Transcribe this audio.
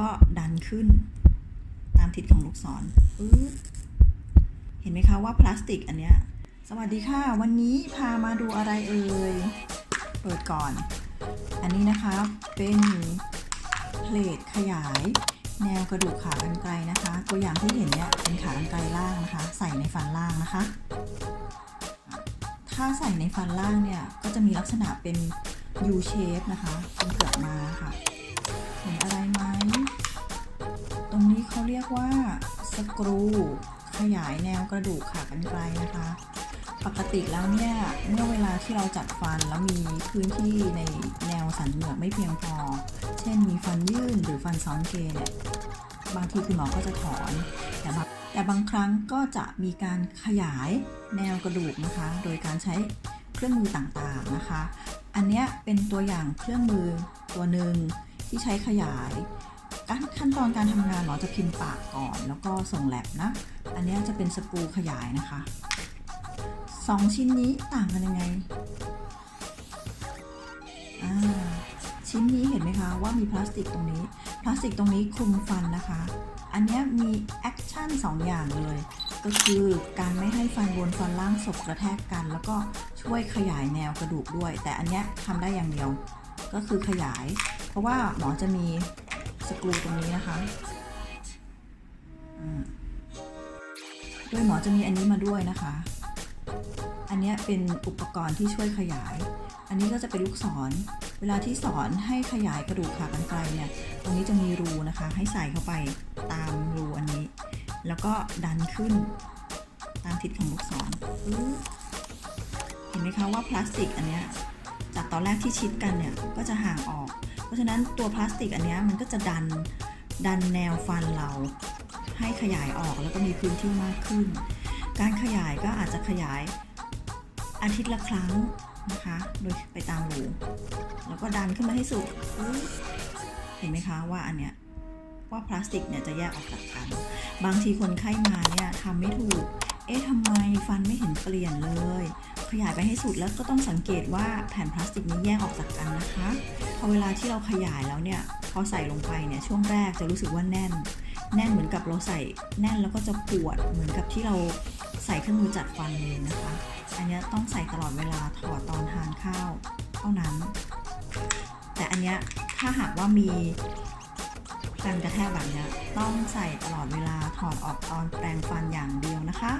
ก็ดันขึ้น ตามทิศของลูกศรเห็นไหมคะว่าพลาสติกอันเนี้ย สวัสดีค่ะ วันนี้พามาดูอะไรเอ่ย เปิดก่อน อันนี้นะคะเป็นเพลทขยายแนวกระดูกขากรรไกรนะคะ ตัวอย่างที่เห็นเนี่ยเป็นขากรรไกรล่างนะคะ ใส่ในฟันล่างนะคะ ถ้าใส่ในฟันล่างเนี่ยก็จะมีลักษณะเป็น U shape นะคะเป็นเกือกมาค่ะ เห็นอะไรไหม เขาเรียกว่าสกรูขยายแนวกระดูกขากรรไกรนะคะ ปกติแล้วเนี่ยเมื่อเวลาที่เราจัดฟันแล้วมีพื้นที่ในแนวสันเหงือกไม่เพียงพอ เช่นมีฟันยื่นหรือฟันซ้อนเกเนี่ยบางทีคุณหมอก็จะถอนแต่บางแต่บางครั้งก็จะมีการขยายแนวกระดูกนะคะ โดยการใช้เครื่องมือต่างๆนะคะ อันนี้เป็นตัวอย่างเครื่องมือตัวหนึ่งที่ใช้ขยาย ขั้นตอนการทำงานหมอจะพิมพ์ปากก่อน แล้วก็ส่งแลบนะ อันนี้จะเป็นสกรูขยายนะคะสองชิ้นนี้ต่างกันยังไงชิ้นนี้เห็นไหมคะว่ามีพลาสติกตรงนี้พลาสติกตรงนี้คลุมฟันนะคะ อันนี้มีแอคชั่นสองอย่างเลย ก็คือการไม่ให้ฟันบนฟันล่างสบกระแทกกัน แล้วก็ช่วยขยายแนวกระดูกด้วย แต่อันนี้ทำได้อย่างเดียวก็คือขยาย เพราะว่าหมอจะมี สกรูตรงนี้นะคะอืมโดยหมอจะมีอันนี้มาด้วยนะคะ อันนี้เป็นอุปกรณ์ที่ช่วยขยาย อันนี้ก็จะเป็นลูกศร เวลาที่สอนให้ขยายกระดูกขากรรไกรเนี่ย ตรงนี้จะมีรูนะคะ ให้ใส่เข้าไปตามรูอันนี้ แล้วก็ดันขึ้นตามทิศของลูกศร เห็นไหมคะว่าพลาสติกอันเนี้ยจากตอนแรกที่ชิดกันเนี่ย ก็จะห่างออก ราะฉะนั้นตัวพลาสติกอันนี้มันก็จะดันดันแนวฟันเราให้ขยายออกแล้วก็มีพื้นที่มากขึ้น การขยายก็อาจจะขยายอาทิตย์ละครั้งนะคะ โดยไปตามรูแล้วก็ดันขึ้นมาให้สุด เห็นไหมคะว่าอันเนี้ยว่าพลาสติกเนี่ยจะแยกออกจากกัน บางทีคนไข้มาเนี่ยทำไม่ถูก เอ๊ะทำไมฟันไม่เห็นเปลี่ยนเลย ขยายไปให้สุดแล้วก็ต้องสังเกตว่าแผ่นพลาสติกนี้แยกออกจากกันนะคะ พอเวลาที่เราขยายแล้วเนี่ยพอใส่ลงไปเนี่ยช่วงแรกจะรู้สึกว่าแน่น แน่นเหมือนกับเราใส่แน่นแล้วก็จะปวดเหมือนกับที่เราใส่เครื่องมือจัดฟันเลยนะคะ อันนี้ต้องใส่ตลอดเวลาถอดตอนทานข้าวเท่านั้น แต่อันนี้ถ้าหากว่ามีการกระแทกแบบเนี้ยต้องใส่ตลอดเวลาถอดออกตอนแปรงฟันอย่างเดียวนะคะ